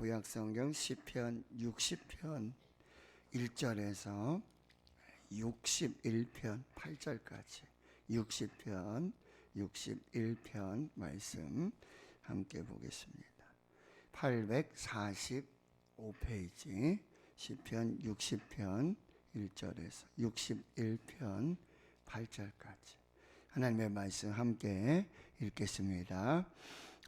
구약 성경 시편 60편 1절에서 61편 8절까지 60편 61편 말씀 함께 보겠습니다. 845페이지 시편 60편 1절에서 61편 8절까지 하나님의 말씀 함께 읽겠습니다.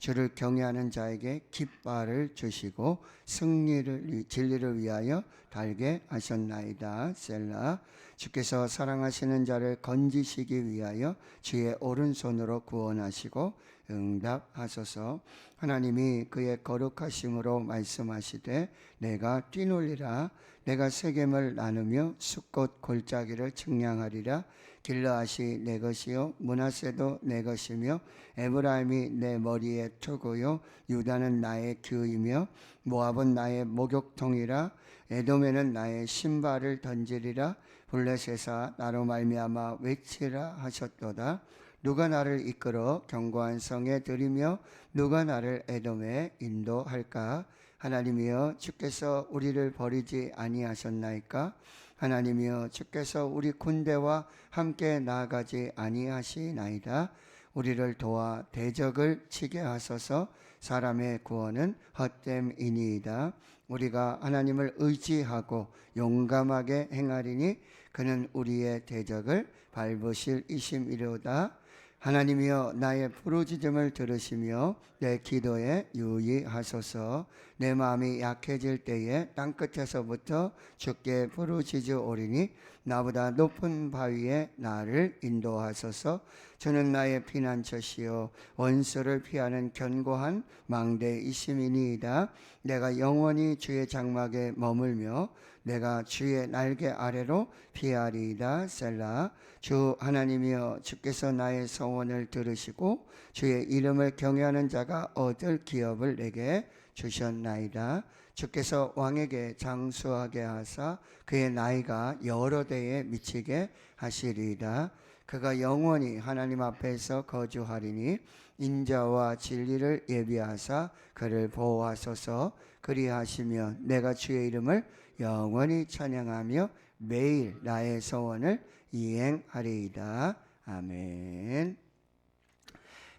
주를 경외하는 자에게 깃발을 주시고 승리를 진리를 위하여 달게 하셨나이다. 셀라 주께서 사랑하시는 자를 건지시기 위하여 주의 오른손으로 구원하시고 응답하소서. 하나님이 그의 거룩하심으로 말씀하시되 내가 뛰놀리라. 내가 세겜을 나누며 숫꽃 골짜기를 측량하리라. 길라앗이 내 것이요 문하세도 내 것이며 에브라임이 내 머리에 투고요 유다는 나의 규이며 모압은 나의 목욕통이라. 에돔에는 나의 신발을 던지리라. 블레셋아 나로 말미암아 외치라 하셨도다 누가 나를 이끌어 견고한 성에 들이며 누가 나를 에돔에 인도할까? 하나님이여 주께서 우리를 버리지 아니하셨나이까? 하나님이여 주께서 우리 군대와 함께 나아가지 아니하시나이다. 우리를 도와 대적을 치게 하소서. 사람의 구원은 헛됨이니이다. 우리가 하나님을 의지하고 용감하게 행하리니 그는 우리의 대적을 밟으실 이심이로다 하나님이여 나의 부르짖음을 들으시며 내 기도에 유의하소서. 내 마음이 약해질 때에 땅끝에서부터 주께 부르짖으오리니 나보다 높은 바위에 나를 인도하소서. 저는 나의 피난처시요 원수를 피하는 견고한 망대이심이니이다. 내가 영원히 주의 장막에 머물며 내가 주의 날개 아래로 피하리이다. 셀라. 주 하나님이여 주께서 나의 성원을 들으시고 주의 이름을 경외하는 자가 얻을 기업을 내게 주셨나이다. 주께서 왕에게 장수하게 하사 그의 나이가 여러 대에 미치게 하시리이다 그가 영원히 하나님 앞에서 거주하리니 인자와 진리를 예비하사 그를 보호하소서 그리하시면 내가 주의 이름을 영원히 찬양하며 매일 나의 소원을 이행하리이다. 아멘.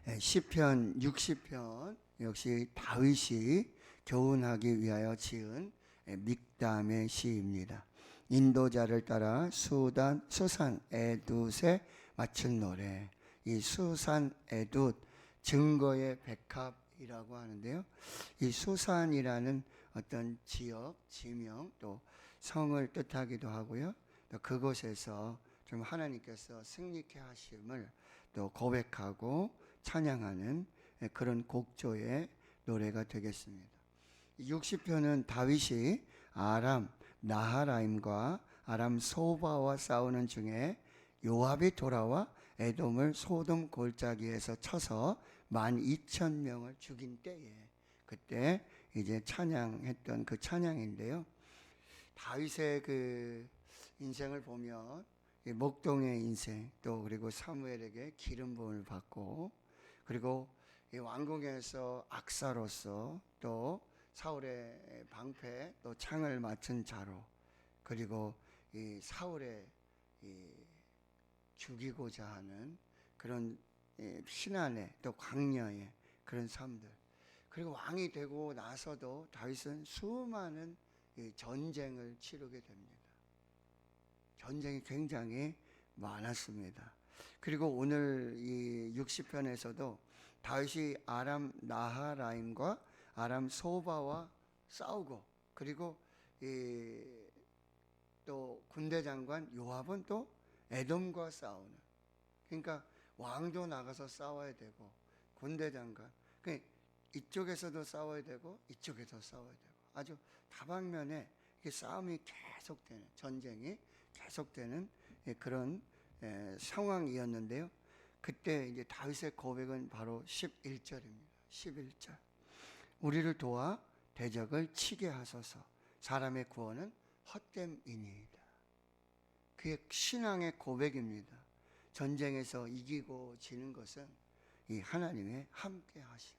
예, 시편 60편 역시 다윗이 교훈하기 위하여 지은 예, 믹담의 시입니다. 인도자를 따라 수단 수산 에두세 맞춘 노래. 이 수산 에두 증거의 백합이라고 하는데요. 이 수산이라는 어떤 지역, 지명 또 성을 뜻하기도 하고요. 또 그곳에서 좀 하나님께서 승리케 하심을 또 고백하고 찬양하는 그런 곡조의 노래가 되겠습니다. 60편은 다윗이 아람 나하라임과 아람 소바와 싸우는 중에 요압이 돌아와 에돔을 소돔 골짜기에서 쳐서 만 이천 명을 죽인 때에 그때 이제 찬양했던 그 찬양인데요. 다윗의 그 인생을 보면 목동의 인생 또 그리고 사무엘에게 기름 부음을 받고 그리고 왕궁에서 악사로서 또 사울의 방패 또 창을 맞춘 자로 그리고 이 사울의 이 죽이고자 하는 그런 신안의 또 광야의 그런 삶들 그리고 왕이 되고 나서도 다윗은 수많은 전쟁을 치르게 됩니다. 전쟁이 굉장히 많았습니다. 그리고 오늘 이 60편에서도 다윗이 아람 나하라임과 아람 소바와 싸우고 그리고 또 군대 장관 요압은 또 에돔과 싸우는 그러니까 왕도 나가서 싸워야 되고 군대 장관 그러니까 이쪽에서도 싸워야 되고 이쪽에서 싸워야 되고 아주 다방면에 싸움이 계속되는 전쟁이 계속되는 예, 그런 예, 상황이었는데요. 그때 이제 다윗의 고백은 바로 11절입니다. 11절. 우리를 도와 대적을 치게 하소서. 사람의 구원은 헛됨이니이다. 그게 신앙의 고백입니다. 전쟁에서 이기고 지는 것은 이 하나님의 함께 하심.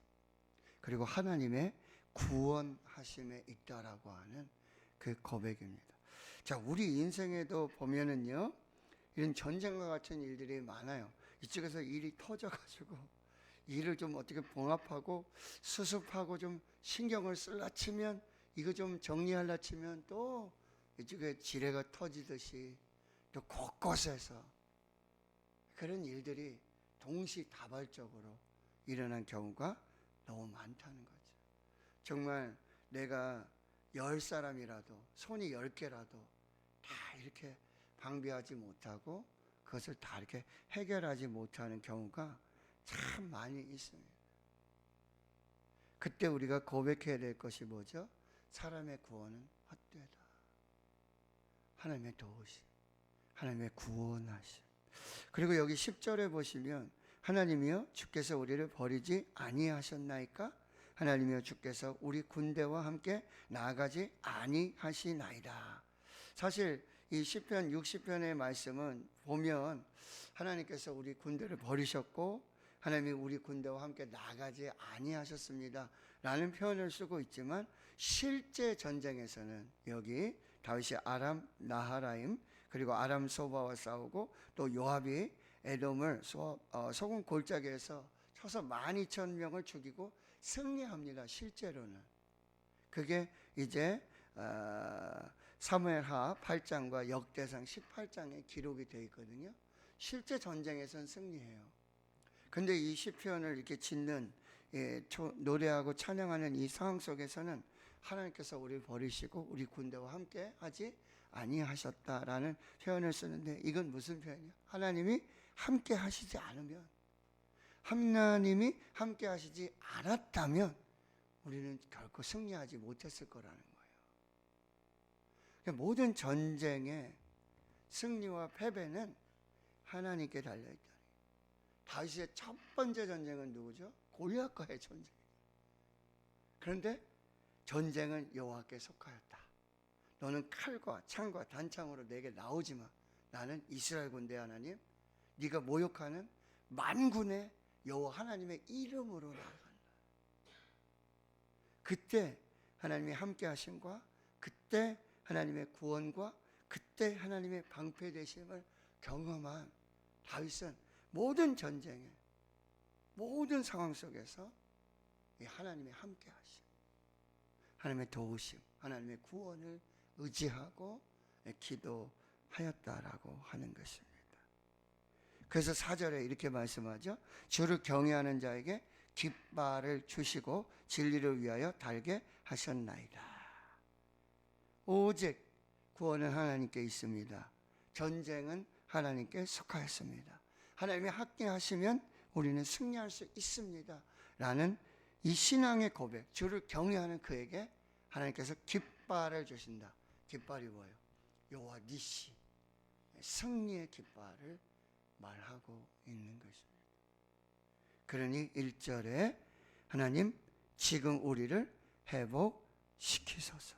그리고 하나님의 구원하심에 있다라고 하는 그 고백입니다. 자, 우리 인생에도 보면은요, 이런 전쟁과 같은 일들이 많아요. 이쪽에서 일이 터져가지고 일을 좀 어떻게 봉합하고 수습하고 좀 신경을 쓸라 치면 이거 좀 정리할라 치면 또 이쪽에 지뢰가 터지듯이 또 곳곳에서 그런 일들이 동시다발적으로 일어난 경우가 너무 많다는 거죠. 정말 내가 열 사람이라도 손이 열 개라도 다 이렇게 방비하지 못하고 그것을 다 이렇게 해결하지 못하는 경우가 참 많이 있습니다. 그때 우리가 고백해야 될 것이 뭐죠? 사람의 구원은 헛되다. 하나님의 도우심, 하나님의 구원하심. 그리고 여기 10절에 보시면 하나님이여 주께서 우리를 버리지 아니하셨나이까? 하나님이여 주께서 우리 군대와 함께 나아가지 아니하시나이다. 사실 이 시편 60편의 말씀은 보면 하나님께서 우리 군대를 버리셨고 하나님이 우리 군대와 함께 나가지 아니하셨습니다. 라는 표현을 쓰고 있지만 실제 전쟁에서는 여기 다윗이 아람 나하라임 그리고 아람 소바와 싸우고 또 요압이 에돔을 소, 어, 소금 골짜기에서 쳐서 12,000명을 죽이고 승리합니다. 실제로는. 그게 이제 어, 사무엘하 8장과 역대상 18장에 기록이 되어 있거든요. 실제 전쟁에선 승리해요. 근데 이 시편을 이렇게 짓는 예, 초, 노래하고 찬양하는 이 상황 속에서는 하나님께서 우리를 버리시고 우리 군대와 함께 하지 아니하셨다라는 표현을 쓰는데 이건 무슨 표현이야? 하나님이 함께 하시지 않으면 하나님이 함께 하시지 않았다면 우리는 결코 승리하지 못했을 거라는 거예요. 그러니까 모든 전쟁의 승리와 패배는 하나님께 달려 있다. 다윗의 첫 번째 전쟁은 누구죠? 골리앗과의 전쟁. 그런데 전쟁은 여호와께 속하였다. 너는 칼과 창과 단창으로 내게 나오지 마. 나는 이스라엘 군대 하나님, 네가 모욕하는 만군의 여호와 하나님의 이름으로 나아간다. 그때 하나님의 함께 하심과 그때 하나님의 구원과 그때 하나님의 방패 되심을 경험한 다윗은 모든 전쟁에 모든 상황 속에서 이 하나님의 함께 하심, 하나님의 도우심, 하나님의 구원을 의지하고 기도하였다라고 하는 것입니다. 그래서 사절에 이렇게 말씀하죠. 주를 경외하는 자에게 깃발을 주시고 진리를 위하여 달게 하셨나이다. 오직 구원은 하나님께 있습니다. 전쟁은 하나님께 속하였습니다. 하나님이 함께하시면 우리는 승리할 수 있습니다. 라는 이 신앙의 고백, 주를 경외하는 그에게 하나님께서 깃발을 주신다. 깃발이 뭐예요? 여호와 니시 승리의 깃발을 말하고 있는 것입니다. 그러니 1절에 하나님 지금 우리를 회복시키소서.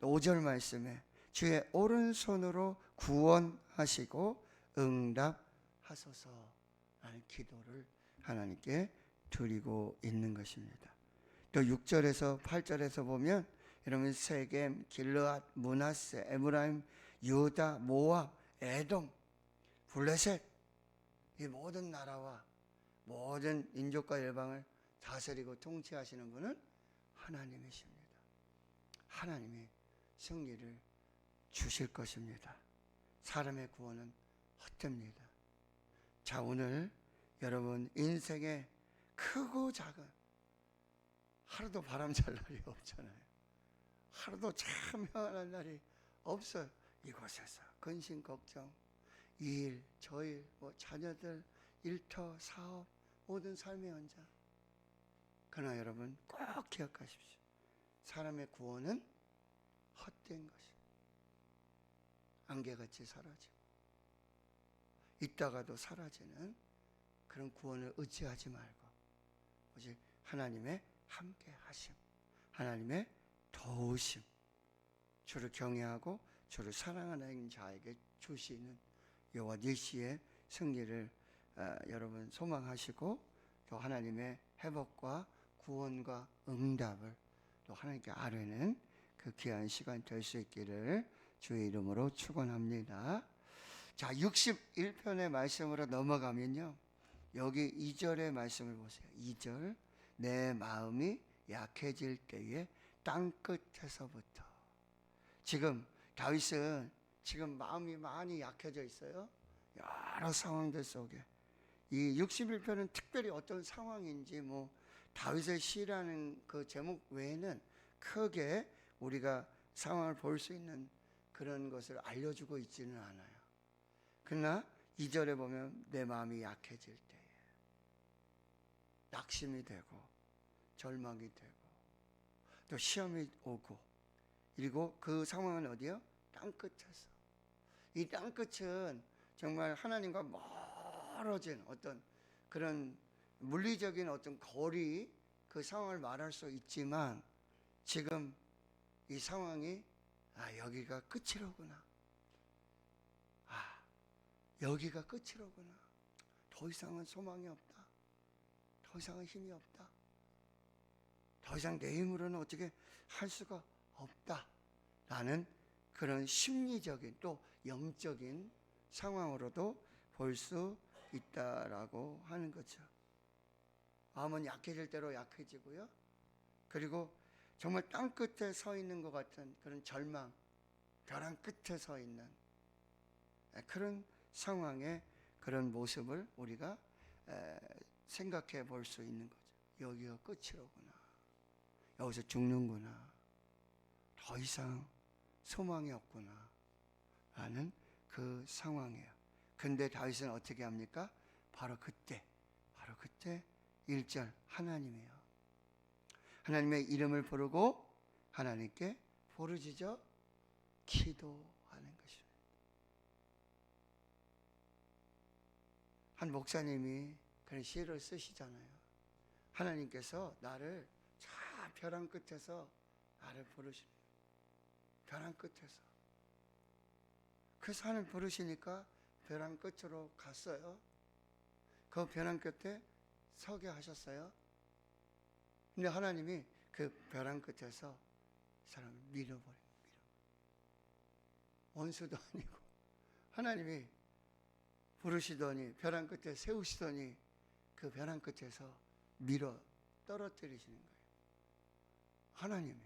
5절 말씀에 주의 오른손으로 구원하시고 응답하소서라는 기도를 하나님께 드리고 있는 것입니다. 또 6절에서 8절에서 보면 여러분 세겜, 길르앗, 문하세, 에브라임, 유다, 모압, 에돔, 블레셋 이 모든 나라와 모든 인족과 열방을 다스리고 통치하시는 분은 하나님이십니다. 하나님이 승리를 주실 것입니다. 사람의 구원은 헛됩니다. 자, 오늘 여러분 인생의 크고 작은 하루도 바람 잘 날이 없잖아요. 하루도 참 평안한 날이 없어요. 이곳에서 근심 걱정, 일, 저일, 뭐 자녀들, 일터, 사업, 모든 삶의 현장. 그러나 여러분 꼭 기억하십시오. 사람의 구원은 헛된 것이 안개같이 사라지고 있다가도 사라지는 그런 구원을 의지하지 말고 오직 하나님의 함께 하심, 하나님의 도우심, 주를 경외하고 주를 사랑하는 자에게 주시는 여호와 니시의 승리를 아, 여러분 소망하시고 또 하나님의 회복과 구원과 응답을 또 하나님께 아뢰는 그 귀한 시간 될 수 있기를 주의 이름으로 축원합니다. 자, 61편의 말씀으로 넘어가면요. 여기 2절의 말씀을 보세요. 2절. 내 마음이 약해질 때에 땅 끝에서부터. 지금 다윗은 지금 마음이 많이 약해져 있어요. 여러 상황들 속에. 이 61편은 특별히 어떤 상황인지 뭐 다윗의 시라는 그 제목 외에는 크게 우리가 상황을 볼 수 있는 그런 것을 알려주고 있지는 않아요. 그러나 2절에 보면 내 마음이 약해질 때에 낙심이 되고 절망이 되고 또 시험이 오고 그리고 그 상황은 어디요? 땅 끝에서. 이 땅 끝은 정말 하나님과 멀어진 어떤 그런 물리적인 어떤 거리 그 상황을 말할 수 있지만 지금 이 상황이 아 여기가 끝이로구나. 아 여기가 끝이로구나. 더 이상은 소망이 없다. 더 이상은 힘이 없다 더 이상 내 힘으로는 어떻게 할 수가 없다라는 그런 심리적인 또 영적인 상황으로도 볼 수 있다라고 하는 거죠. 마음은 약해질 대로 약해지고요. 그리고 정말 땅 끝에 서 있는 것 같은 그런 절망, 벼랑 끝에 서 있는 그런 상황의 그런 모습을 우리가 에, 생각해 볼 수 있는 거죠. 여기가 끝이로구나. 여기서 죽는구나. 더 이상 소망이 없구나. 라는 그 상황이에요. 근데 다윗은 어떻게 합니까? 바로 그때, 바로 그때 1절 하나님이에요. 하나님의 이름을 부르고 하나님께 부르짖어 기도하는 것입니다. 한 목사님이 그런 시를 쓰시잖아요. 하나님께서 나를 저 벼랑 끝에서 나를 부르시는 벼랑 끝에서 그래서 하나님 부르시니까 벼랑 끝으로 갔어요. 그 벼랑 끝에 서게 하셨어요. 근데 하나님이 그 벼랑 끝에서 사람을 밀어버린 밀어. 원수도 아니고 하나님이 부르시더니 벼랑 끝에 세우시더니 그 벼랑 끝에서 밀어 떨어뜨리시는 거예요. 하나님이.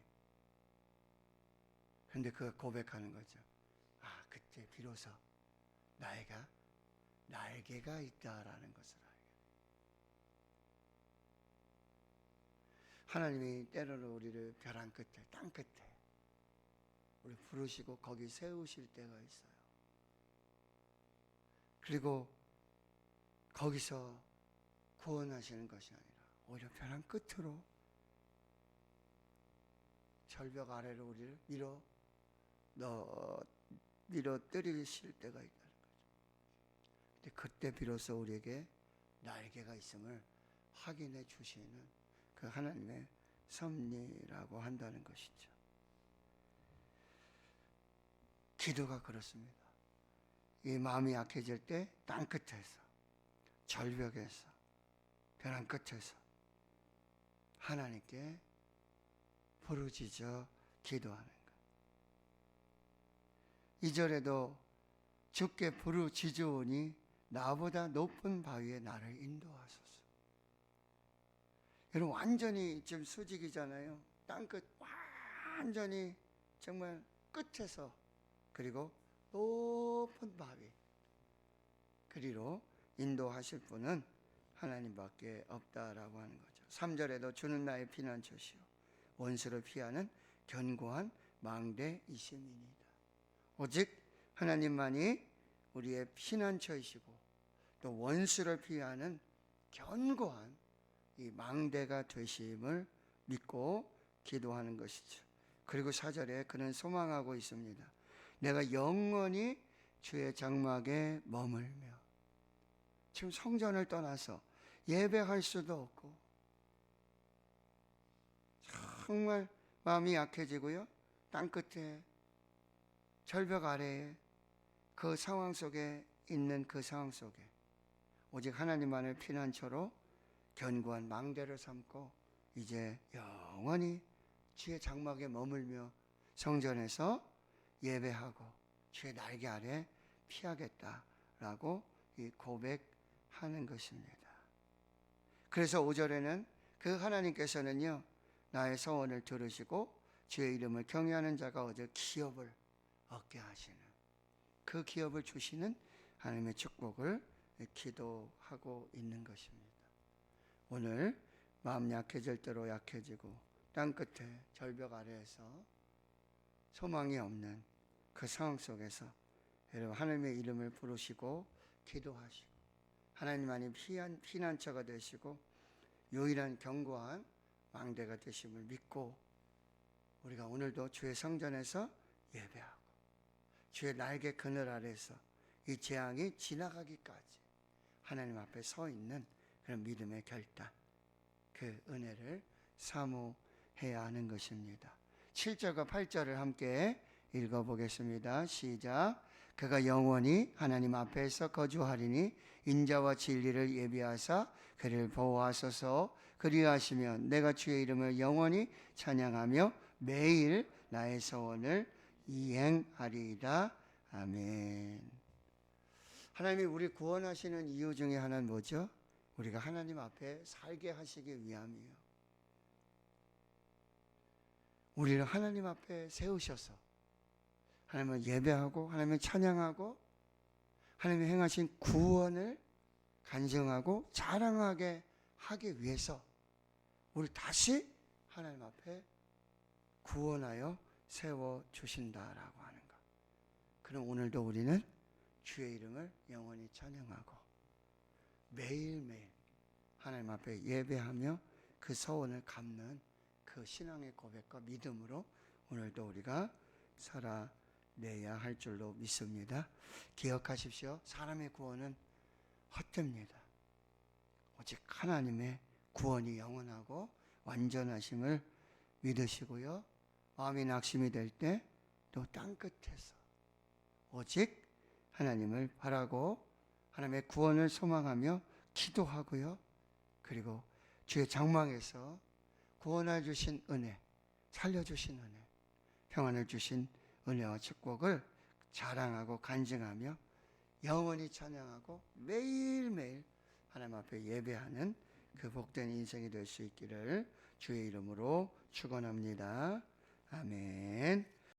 근데 그 고백하는 거죠. 아, 그때 비로소 나이가 날개가 있다라는 것을 알게. 하나님이 때로는 우리를 벼랑 끝에, 땅 끝에 우리 부르시고 거기 세우실 때가 있어요. 그리고 거기서 구원하시는 것이 아니라 오히려 벼랑 끝으로 절벽 아래로 우리를 밀어 넣 밀어 때리실 때가 있다는 거죠. 근데 그때 비로소 우리에게 날개가 있음을 확인해 주시는 그 하나님의 섭리라고 한다는 것이죠. 기도가 그렇습니다. 이 마음이 약해질 때 땅 끝에서 절벽에서 벼랑 끝에서 하나님께 부르짖어 기도하는 것. 이절에도 주께 부르짖으오니 나보다 높은 바위에 나를 인도하소서. 여러분 완전히 지금 수직이잖아요. 땅끝 완전히 정말 끝에서 그리고 높은 바위 그리로 인도하실 분은 하나님밖에 없다라고 하는 거죠. 3절에도 주는 나의 피난처시오 원수를 피하는 견고한 망대이심이니이다. 오직 하나님만이 우리의 피난처이시고 또 원수를 피하는 견고한 이 망대가 되심을 믿고 기도하는 것이죠. 그리고 사절에 그는 소망하고 있습니다. 내가 영원히 주의 장막에 머물며 지금 성전을 떠나서 예배할 수도 없고 정말 마음이 약해지고요. 땅 끝에 절벽 아래에 그 상황 속에 있는 그 상황 속에 오직 하나님만을 피난처로 견고한 망대를 삼고 이제 영원히 주의 장막에 머물며 성전에서 예배하고 주의 날개 아래 피하겠다라고 이 고백하는 것입니다. 그래서 5절에는 그 하나님께서는요 나의 소원을 들으시고 주의 이름을 경외하는 자가 어제 기업을 얻게 하시는 그 기업을 주시는 하나님의 축복을 기도하고 있는 것입니다. 오늘 마음 약해질 대로 약해지고 땅 끝에 절벽 아래에서 소망이 없는 그 상황 속에서 여러분 하나님의 이름을 부르시고 기도하시고 하나님만이 피한, 피난처가 되시고 유일한 견고한 망대가 되심을 믿고 우리가 오늘도 주의 성전에서 예배하고 주의 날개 그늘 아래서 이 재앙이 지나가기까지 하나님 앞에 서 있는 그런 믿음의 결단 그 은혜를 사모해야 하는 것입니다. 7절과 8절을 함께 읽어보겠습니다. 시작. 그가 영원히 하나님 앞에서 거주하리니 인자와 진리를 예비하사 그를 보호하소서 그리하시면 내가 주의 이름을 영원히 찬양하며 매일 나의 소원을 이행하리이다. 아멘. 하나님이 우리 구원하시는 이유 중에 하나는 뭐죠? 우리가 하나님 앞에 살게 하시기 위함이요. 우리를 하나님 앞에 세우셔서 하나님을 예배하고 하나님을 찬양하고 하나님이 행하신 구원을 간증하고 자랑하게 하기 위해서 우리 다시 하나님 앞에 구원하여 세워 주신다라고 하는 것. 그럼 오늘도 우리는 주의 이름을 영원히 찬양하고 매일매일 하나님 앞에 예배하며 그 서원을 갚는 그 신앙의 고백과 믿음으로 오늘도 우리가 살아내야 할 줄로 믿습니다. 기억하십시오. 사람의 구원은 헛됩니다. 오직 하나님의 구원이 영원하고 완전하심을 믿으시고요. 마음이 낙심이 될 때 또 땅 끝에서 오직 하나님을 바라고 하나님의 구원을 소망하며 기도하고요. 그리고 주의 장막에서 구원해 주신 은혜, 살려 주신 은혜, 평안을 주신 은혜와 축복을 자랑하고 간증하며 영원히 찬양하고 매일매일 하나님 앞에 예배하는 그 복된 인생이 될 수 있기를 주의 이름으로 축원합니다. 아멘.